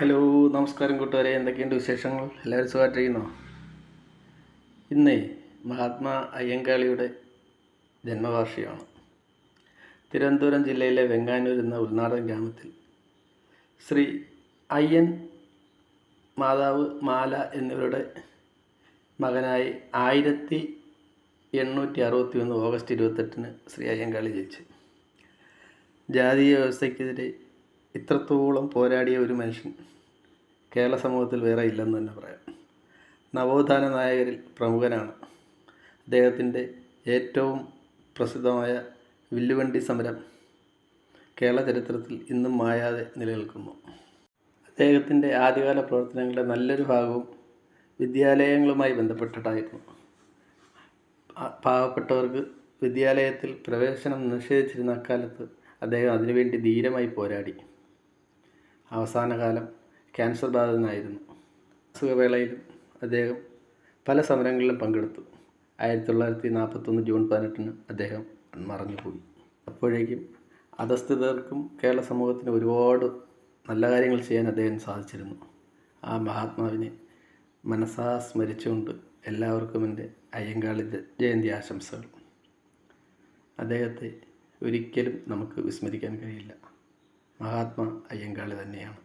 Hello നമസ്കാരം കൂട്ടുകാരെ. എന്തൊക്കെയുണ്ട് വിശേഷങ്ങൾ? എല്ലാവരും സുഖമായിട്ടിരിക്കുന്നോ ഇന്നേ മഹാത്മാ അയ്യങ്കാളിയുടെ ജന്മവാർഷികമാണ്. തിരുവനന്തപുരം ജില്ലയിലെ വെങ്ങാനൂർ എന്ന ഉൾനാടൻ ഗ്രാമത്തിൽ ശ്രീ അയ്യൻ മാതാവ് മാല എന്നിവരുടെ മകനായി ആയിരത്തി എണ്ണൂറ്റി അറുപത്തി ഒന്ന് ഓഗസ്റ്റ് ഇരുപത്തെട്ടിന് ശ്രീ അയ്യങ്കാളി ജനിച്ചു. ജാതീയ വ്യവസ്ഥയ്ക്കെതിരെ ഇത്രത്തോളം പോരാടിയ ഒരു മനുഷ്യൻ കേരള സമൂഹത്തിൽ വേറെ ഇല്ലെന്ന് തന്നെ പറയാം. നവോത്ഥാന നായകരിൽ പ്രമുഖനാണ്. അദ്ദേഹത്തിന്റെ ഏറ്റവും പ്രസിദ്ധമായ വില്ലുവണ്ടി സമരം കേരള ചരിത്രത്തിൽ ഇന്നും മായാതെ നിലനിൽക്കുന്നു. അദ്ദേഹത്തിന്റെ ആദ്യകാല പ്രവർത്തനങ്ങളുടെ നല്ലൊരു ഭാഗവും വിദ്യാലയങ്ങളുമായി ബന്ധപ്പെട്ടിട്ടായിരുന്നു. പാവപ്പെട്ടവർക്ക് വിദ്യാലയത്തിൽ പ്രവേശനം നിഷേധിച്ചിരുന്ന അക്കാലത്ത് അദ്ദേഹം അതിനുവേണ്ടി ധീരമായി പോരാടി. അവസാന കാലം ക്യാൻസർ ബാധിതനായിരുന്നു. അസുഖവേളയിലും അദ്ദേഹം പല സമരങ്ങളിലും പങ്കെടുത്തു. ആയിരത്തി തൊള്ളായിരത്തി നാൽപ്പത്തൊന്ന് ജൂൺ പതിനെട്ടിന് അദ്ദേഹം മറഞ്ഞുപോയി. അപ്പോഴേക്കും അധസ്ഥിതർക്കും കേരള സമൂഹത്തിന് ഒരുപാട് നല്ല കാര്യങ്ങൾ ചെയ്യാൻ അദ്ദേഹം സാധിച്ചിരുന്നു. ആ മഹാത്മാവിനെ മനസ്സാ സ്മരിച്ചുകൊണ്ട് എല്ലാവർക്കും എന്റെ അയ്യങ്കാളി ജയന്തി ആശംസകൾ. അദ്ദേഹത്തെ ഒരിക്കലും നമുക്ക് വിസ്മരിക്കാൻ കഴിയില്ല. മഹാത്മാ അയ്യങ്കാളി തന്നെയാണ്.